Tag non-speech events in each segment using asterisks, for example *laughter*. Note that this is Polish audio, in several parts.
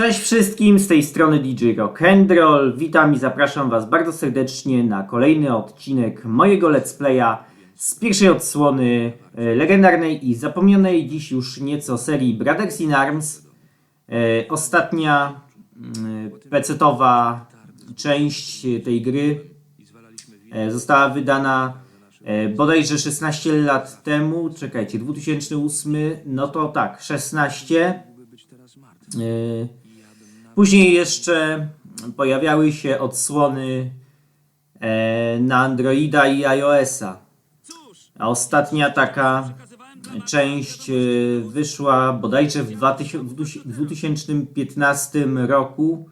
Cześć wszystkim, z tej strony DJ Rock and Roll. Witam i zapraszam Was bardzo serdecznie na kolejny odcinek mojego let's playa z pierwszej odsłony e, legendarnej i zapomnianej dziś już nieco serii Brothers in Arms. E, Ostatnia mm, pecetowa część tej gry e, została wydana bodajże 16 lat temu. Czekajcie, 2008, no to tak, 16. E, Później jeszcze pojawiały się odsłony e, na Androida i iOS-a. A ostatnia taka część e, wyszła bodajże w 2000 w dusi- w 2015 roku.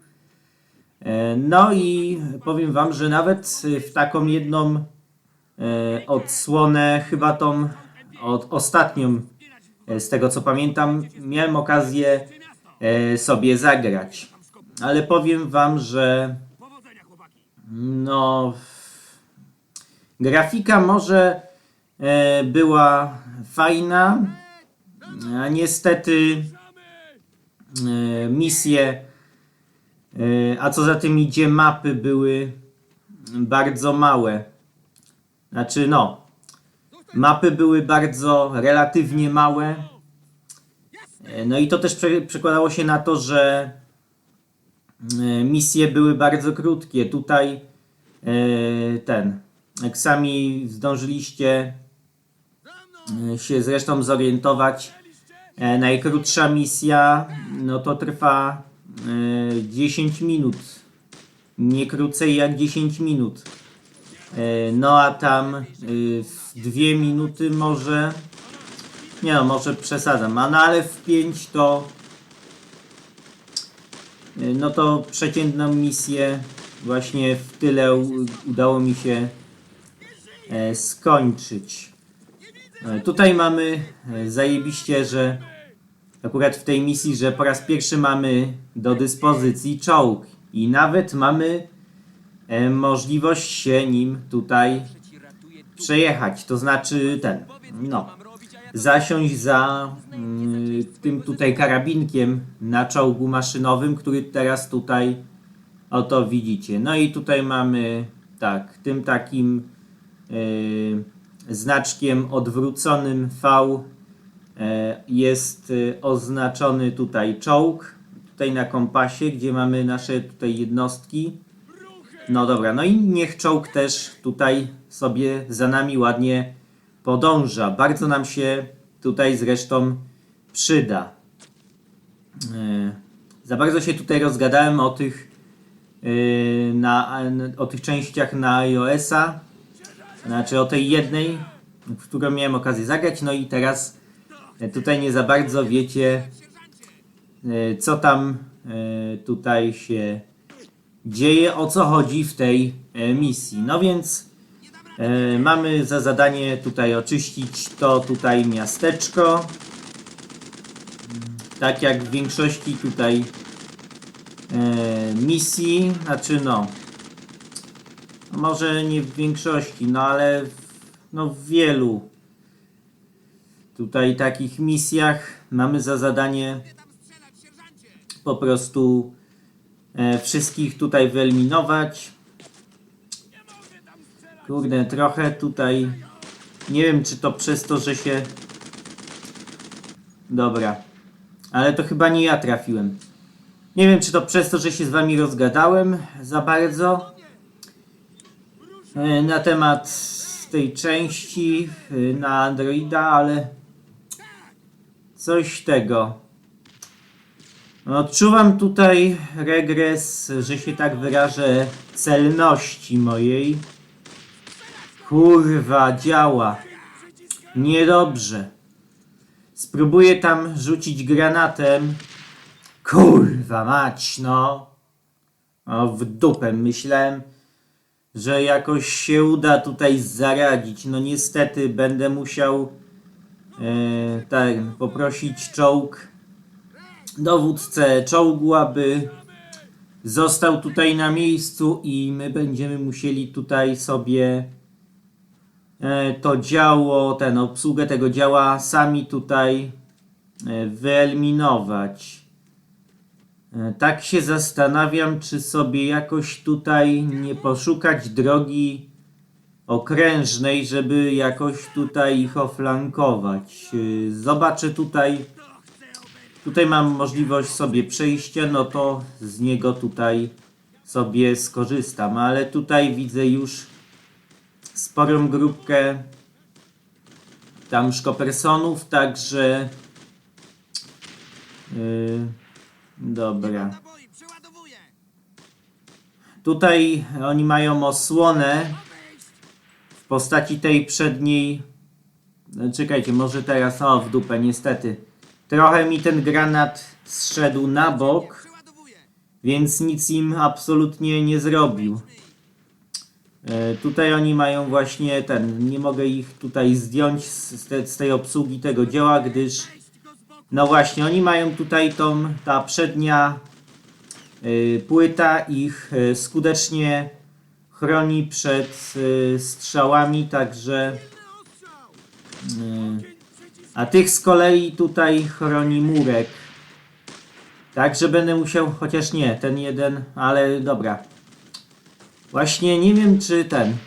E, No i powiem Wam, że nawet w taką jedną odsłonę, chyba tą od, ostatnią, z tego co pamiętam, miałem okazję sobie zagrać. Ale powiem Wam, że no grafika może e, była fajna, a niestety e, misje, e, a co za tym idzie mapy były bardzo małe. Znaczy no, mapy były bardzo relatywnie małe. E, No i to też prze, przekładało się na to, że misje były bardzo krótkie. Tutaj e, ten, jak sami zdążyliście e, się zresztą zorientować, e, najkrótsza misja no to trwa e, 10 minut. Nie krócej jak 10 minut. E, No a tam e, w dwie minuty może nie no, może przesadzam, no ale w 5 to no to przeciętną misję właśnie w tyle udało mi się e, skończyć. E, tutaj mamy e, zajebiście, że akurat w tej misji, że po raz pierwszy mamy do dyspozycji czołg i nawet mamy możliwość się nim tutaj przejechać, to znaczy ten, no, zasiąść za mm, tym tutaj karabinkiem na czołgu maszynowym, który teraz tutaj oto widzicie. No i tutaj mamy tak, tym takim y, znaczkiem odwróconym V e, jest y, oznaczony tutaj czołg, tutaj na kompasie, gdzie mamy nasze tutaj jednostki. No dobra, no i niech czołg też tutaj sobie za nami ładnie podąża. Bardzo nam się tutaj zresztą przyda. E, Za bardzo się tutaj rozgadałem o tych, e, na, o tych częściach na iOS-a, znaczy o tej jednej, w którą miałem okazję zagrać, no i teraz e, tutaj nie za bardzo wiecie, co tam tutaj się dzieje, o co chodzi w tej misji. No więc mamy za zadanie tutaj oczyścić to tutaj miasteczko. Tak jak w większości tutaj e, misji, znaczy no, może nie w większości, no ale w, no w wielu tutaj takich misjach mamy za zadanie po prostu e, wszystkich tutaj wyeliminować. Kurde, trochę tutaj. Nie wiem, czy to przez to, że się. Dobra. Ale to chyba nie ja trafiłem. Nie wiem, czy to przez to, że się z wami rozgadałem za bardzo e, na temat tej części e, na Androida, ale coś tego. Odczuwam tutaj regres, że się tak wyrażę, celności mojej. Kurwa, działa. Niedobrze. Spróbuję tam rzucić granatem. Kurwa mać, no. O, w dupę. Myślałem, że jakoś się uda tutaj zaradzić. No niestety będę musiał e, tak, poprosić czołg, dowódcę czołgu, aby został tutaj na miejscu i my będziemy musieli tutaj sobie to działo, ten obsługę tego działa sami tutaj e, wyeliminować. E, Tak się zastanawiam, czy sobie jakoś tutaj nie poszukać drogi okrężnej, żeby jakoś tutaj ich oflankować. E, Zobaczę tutaj. Tutaj mam możliwość sobie przejścia, no to z niego tutaj sobie skorzystam, ale tutaj widzę już sporą grupkę tam szkopersonów, także yy, dobra. Tutaj oni mają osłonę w postaci tej przedniej. No, Czekajcie, może teraz. O, w dupę, niestety. Trochę mi ten granat zszedł na bok, więc nic im absolutnie nie zrobił. E, tutaj oni mają właśnie ten. Nie mogę ich tutaj zdjąć z, te, z tej obsługi tego dzieła, gdyż. No właśnie, oni mają tutaj tą. Ta przednia y, płyta ich y, skutecznie chroni przed y, strzałami, także. y, A tych z kolei tutaj chroni murek. Także będę musiał, chociaż nie, ten jeden, ale dobra. Właśnie nie wiem, czy ten.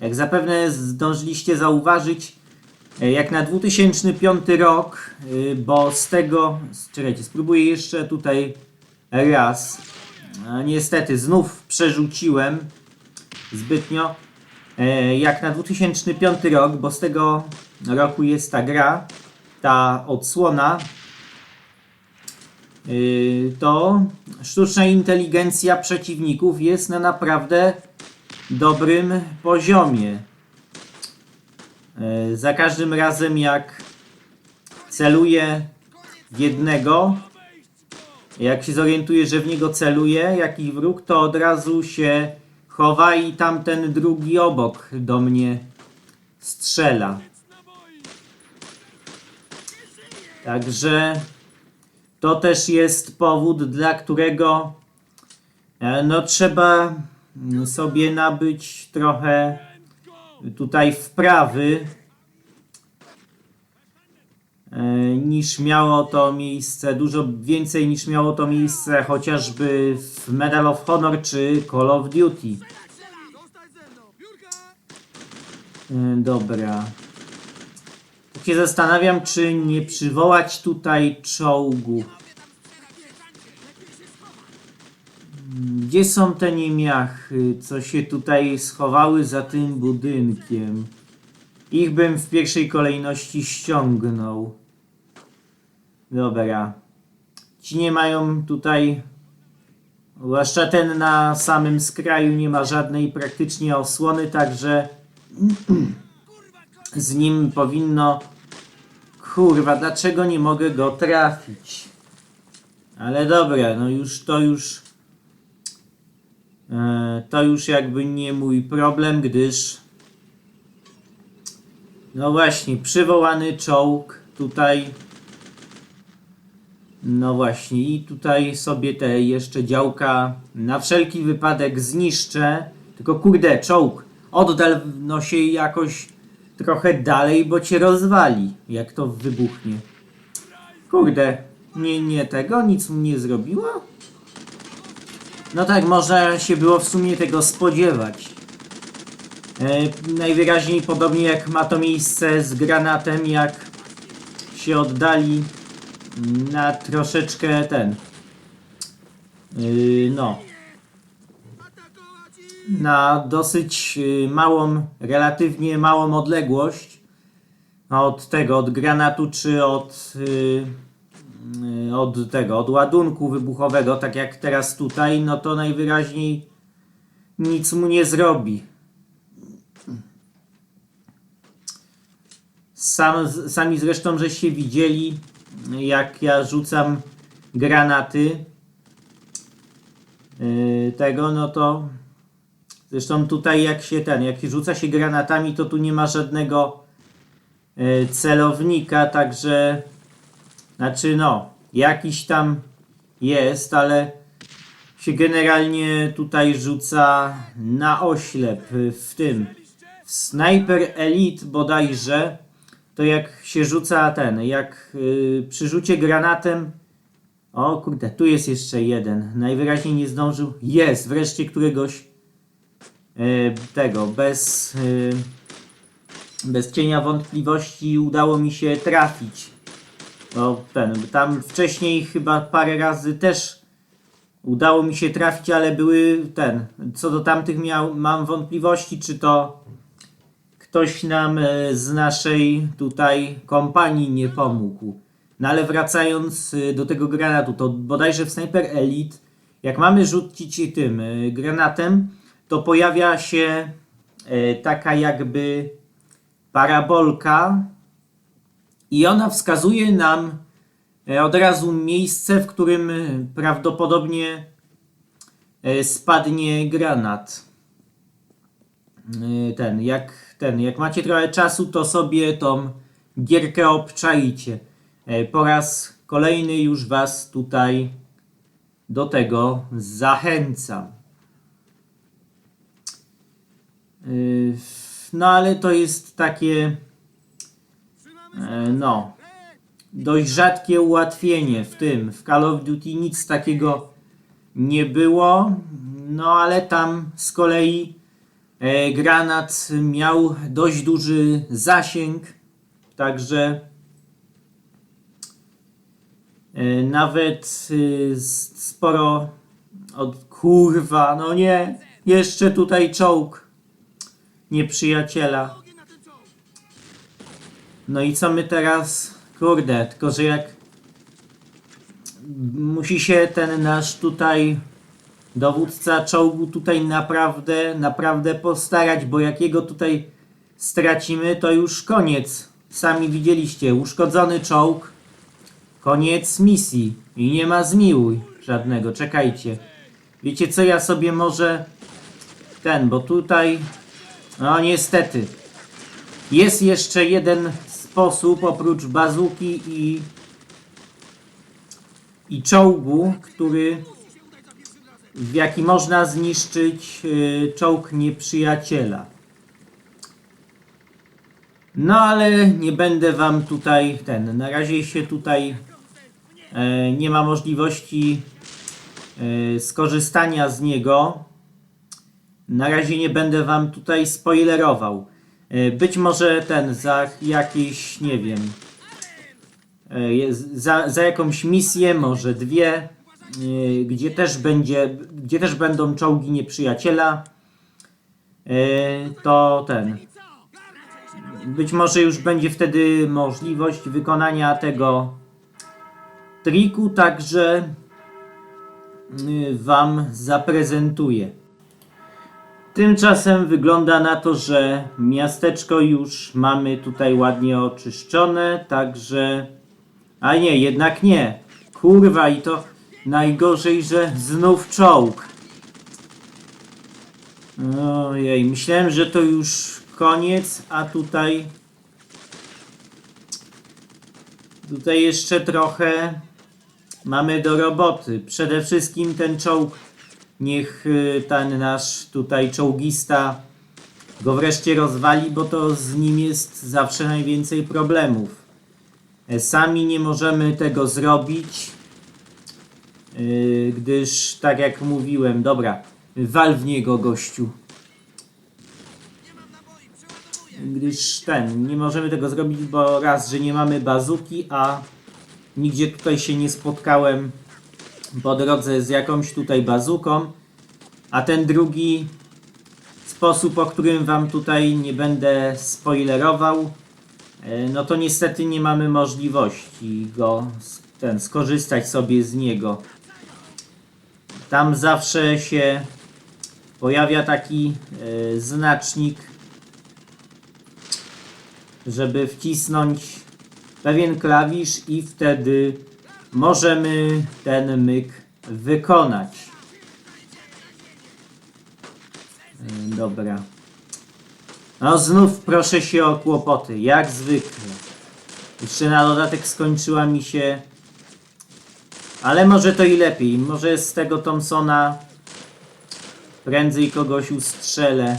Jak zapewne zdążyliście zauważyć, e, jak na 2005 rok, y, bo z tego. Czekajcie, spróbuję jeszcze tutaj raz. Niestety, znów przerzuciłem zbytnio. E, Jak na 2005 rok, bo z tego roku jest ta gra, ta odsłona, to sztuczna inteligencja przeciwników jest na naprawdę dobrym poziomie. E, Za każdym razem jak celuję jednego, jak się zorientuje, że w niego celuje jakiś wróg, to od razu się chowa i tamten drugi obok do mnie strzela. Także to też jest powód, dla którego e, no trzeba mm, sobie nabyć trochę tutaj wprawy e, niż miało to miejsce, dużo więcej niż miało to miejsce chociażby w Medal of Honor czy Call of Duty. E, Dobra. Tak się zastanawiam, czy nie przywołać tutaj czołgu. Gdzie są te niemiachy, co się tutaj schowały za tym budynkiem? Ich bym w pierwszej kolejności ściągnął. Dobra. Ci nie mają tutaj. Zwłaszcza ten na samym skraju nie ma żadnej praktycznie osłony, także *clears throat* z nim powinno. Kurwa, dlaczego nie mogę go trafić? Ale dobra, no już to już. E, to już jakby nie mój problem, gdyż. No właśnie, przywołany czołg tutaj. No właśnie, i tutaj sobie te jeszcze działka na wszelki wypadek zniszczę. Tylko kurde, czołg, oddal no się jakoś trochę dalej, bo cię rozwali, jak to wybuchnie. Kurde, nie, nie tego, nic mu nie zrobiło? No tak, można się było w sumie tego spodziewać. E, najwyraźniej podobnie jak ma to miejsce z granatem, jak się oddali na troszeczkę ten. Yy, no. Na dosyć yy, małą, relatywnie małą odległość od tego, od granatu czy od, yy, yy, od tego, od ładunku wybuchowego, tak jak teraz tutaj, no to najwyraźniej nic mu nie zrobi. Sam, sami zresztą żeście widzieli, jak ja rzucam granaty tego, no to zresztą tutaj jak się ten, jak rzuca się granatami, to tu nie ma żadnego yy, celownika, także znaczy no, jakiś tam jest, ale się generalnie tutaj rzuca na oślep w tym w Sniper Elite bodajże to jak się rzuca ten, jak y, przy rzucie granatem O kurde, tu jest jeszcze jeden. Najwyraźniej nie zdążył. Jest, wreszcie któregoś e, tego, bez, e, bez cienia wątpliwości udało mi się trafić. No, ten, tam wcześniej chyba parę razy też udało mi się trafić, ale były ten. Co do tamtych miał, mam wątpliwości, czy to ktoś nam e, z naszej tutaj kompanii nie pomógł. No ale wracając e, do tego granatu, to bodajże w Sniper Elite, jak mamy rzucić tym e, granatem, to pojawia się e, taka jakby parabolka i ona wskazuje nam e, od razu miejsce, w którym e, prawdopodobnie spadnie granat. Ten, jak ten, jak macie trochę czasu, to sobie tą gierkę obczajcie. Po raz kolejny już was tutaj do tego zachęcam. Yy, No ale to jest takie, e, no, dość rzadkie ułatwienie w tym. W Call of Duty nic takiego nie było, no ale tam z kolei e, granat miał dość duży zasięg, także e, nawet y, sporo od kurwa, no nie, jeszcze tutaj czołg nieprzyjaciela. No i co my teraz? Kurde, tylko że jak musi się ten nasz tutaj dowódca czołgu tutaj naprawdę, naprawdę postarać, bo jak jego tutaj stracimy, to już koniec. Sami widzieliście, uszkodzony czołg, koniec misji i nie ma zmiłuj żadnego. Czekajcie. Wiecie co, ja sobie może ten, bo tutaj, no niestety, jest jeszcze jeden sposób oprócz bazuki i, i czołgu, który w jaki można zniszczyć y, czołg nieprzyjaciela. No ale nie będę wam tutaj ten. Na razie się tutaj e, nie ma możliwości e, skorzystania z niego. Na razie nie będę wam tutaj spoilerował. E, Być może ten za jakieś, nie wiem, e, za, za jakąś misję, może dwie, e, gdzie też będzie, gdzie też będą czołgi nieprzyjaciela, to ten. Być może już będzie wtedy możliwość wykonania tego triku, także Wam zaprezentuję. Tymczasem wygląda na to, że miasteczko już mamy tutaj ładnie oczyszczone, także... A nie, jednak nie. Kurwa i to najgorzej, że znów czołg. Ojej, myślałem, że to już koniec, a tutaj... Tutaj jeszcze trochę mamy do roboty. Przede wszystkim ten czołg, niech y, ten nasz tutaj czołgista go wreszcie rozwali, bo to z nim jest zawsze najwięcej problemów. E, Sami nie możemy tego zrobić, y, gdyż tak jak mówiłem, dobra, wal w niego gościu. Gdyż ten, nie możemy tego zrobić, bo raz, że nie mamy bazuki, a nigdzie tutaj się nie spotkałem po drodze z jakąś tutaj bazuką, a ten drugi sposób, o którym wam tutaj nie będę spoilerował, e, no to niestety nie mamy możliwości go ten, skorzystać sobie z niego. Tam zawsze się pojawia taki e, znacznik żeby wcisnąć pewien klawisz i wtedy możemy ten myk wykonać. E, Dobra. No znów proszę się o kłopoty, jak zwykle. Jeszcze na dodatek skończyła mi się... Ale może to i lepiej. Może z tego Thompsona prędzej kogoś ustrzelę.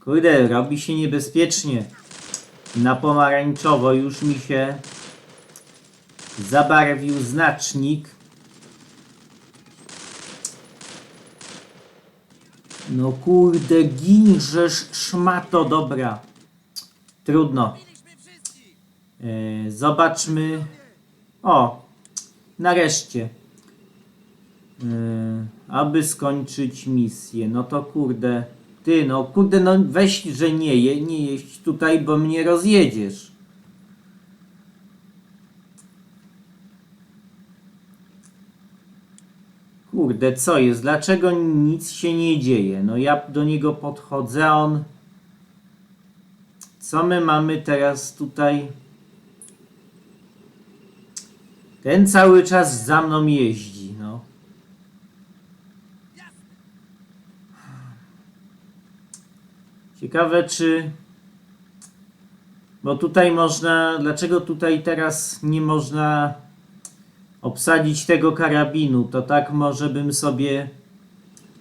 Kurde, robi się niebezpiecznie. Na pomarańczowo już mi się zabarwił znacznik. No kurde, ginżesz szmato, dobra. Trudno. E, zobaczmy. O, nareszcie. E, aby skończyć misję. No to kurde. Ty, no kurde, no weź, że nie je, nie jeść tutaj, bo mnie rozjedziesz. Kurde, co jest? Dlaczego nic się nie dzieje? No ja do niego podchodzę, a on... Co my mamy teraz tutaj? Ten cały czas za mną jeździ, no. Ciekawe czy... Bo tutaj można... Dlaczego tutaj teraz nie można obsadzić tego karabinu? To tak może bym sobie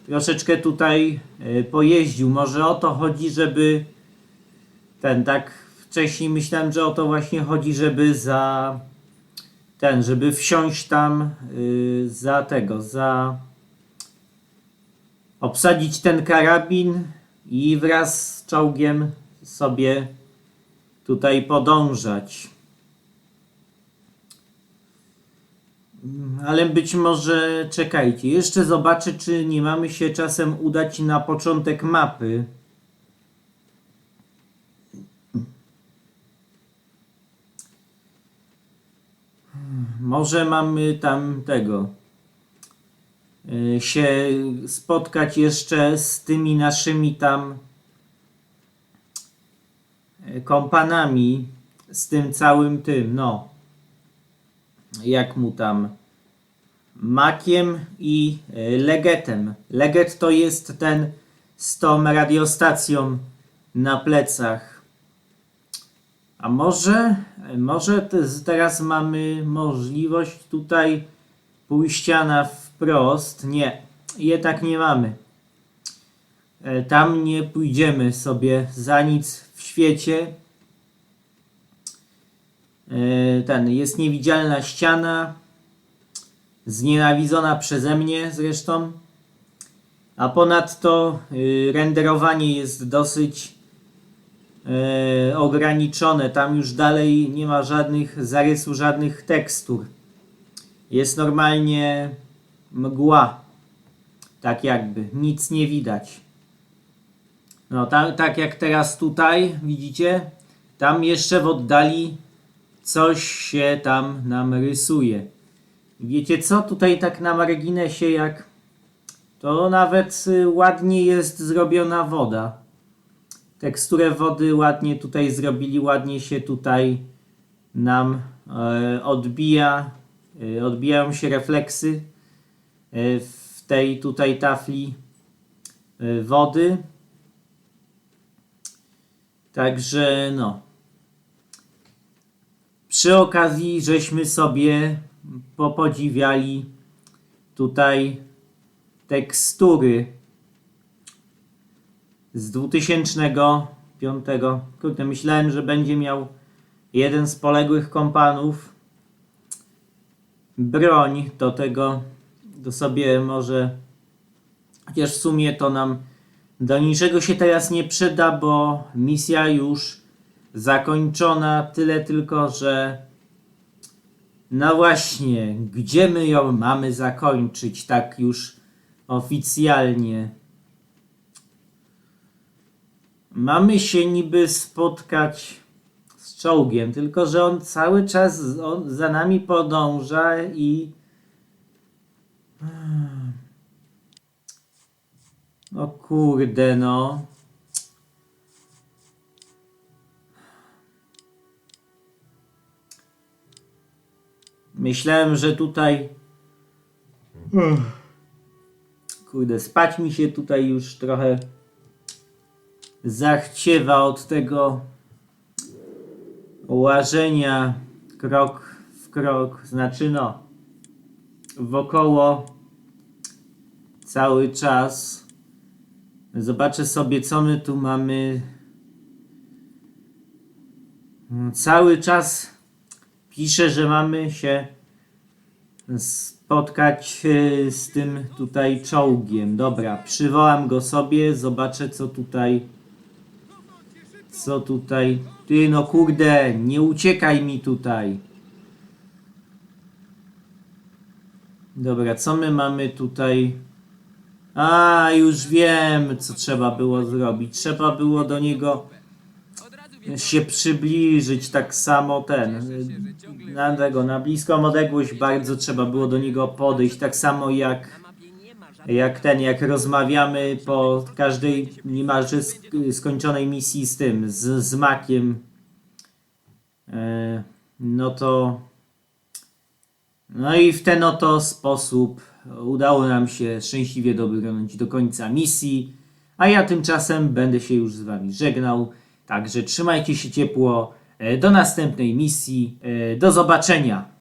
troszeczkę tutaj e, pojeździł. Może o to chodzi, żeby ten tak wcześniej myślałem, że o to właśnie chodzi, żeby za ten, żeby wsiąść tam y, za tego, za obsadzić ten karabin i wraz z czołgiem sobie tutaj podążać. Mm, Ale być może czekajcie, jeszcze zobaczę, czy nie mamy się czasem udać na początek mapy. Może mamy tam tego y, się spotkać jeszcze z tymi naszymi tam y, kompanami, z tym całym tym, no. Jak mu tam? Makiem i y, Legetem. Leget to jest ten z tą radiostacją na plecach. A może, może te- teraz mamy możliwość tutaj pójścia na wprost? Nie, jednak nie mamy. E, Tam nie pójdziemy sobie za nic w świecie. E, Ten jest niewidzialna ściana, znienawidzona przeze mnie zresztą. A ponadto y, renderowanie jest dosyć e, ograniczone. Tam już dalej nie ma żadnych zarysów, żadnych tekstur. Jest normalnie mgła. Tak jakby. Nic nie widać. No, ta, tak jak teraz tutaj, widzicie? Tam jeszcze w oddali coś się tam nam rysuje. Wiecie co? Tutaj tak na marginesie jak to nawet y, ładnie jest zrobiona woda teksturę wody ładnie tutaj zrobili, ładnie się tutaj nam e, odbija, e, odbijają się refleksy e, w tej tutaj tafli wody. Także no. Przy okazji żeśmy sobie popodziwiali tutaj tekstury z 2005. Kurde, myślałem, że będzie miał jeden z poległych kompanów broń do tego, do sobie może, chociaż w sumie to nam do niczego się teraz nie przyda, bo misja już zakończona, tyle tylko, że no właśnie, gdzie my ją mamy zakończyć tak już oficjalnie? Mamy się niby spotkać z czołgiem, tylko że on cały czas za nami podąża i. No kurde, no. Myślałem, że tutaj. Kurde, spać mi się tutaj już trochę zachciewa od tego łażenia krok w krok, znaczy no wokoło cały czas. Zobaczę sobie co my tu mamy. Cały czas pisze, że mamy się spotkać e, z tym tutaj czołgiem. Dobra, przywołam go sobie, zobaczę co tutaj. Co tutaj. Ty no kurde, nie uciekaj mi tutaj. Dobra, co my mamy tutaj? A, już wiem, co trzeba było zrobić. Trzeba było do niego się przybliżyć tak samo ten. Na tego, na bliską odległość bardzo trzeba było do niego podejść. Tak samo jak, jak ten, jak rozmawiamy po każdej niemalże sk- skończonej misji z tym, z, z makiem. E, no to. No i w ten oto sposób udało nam się szczęśliwie dobrnąć do końca misji, a ja tymczasem będę się już z Wami żegnał. Także trzymajcie się ciepło. E, Do następnej misji. E, Do zobaczenia.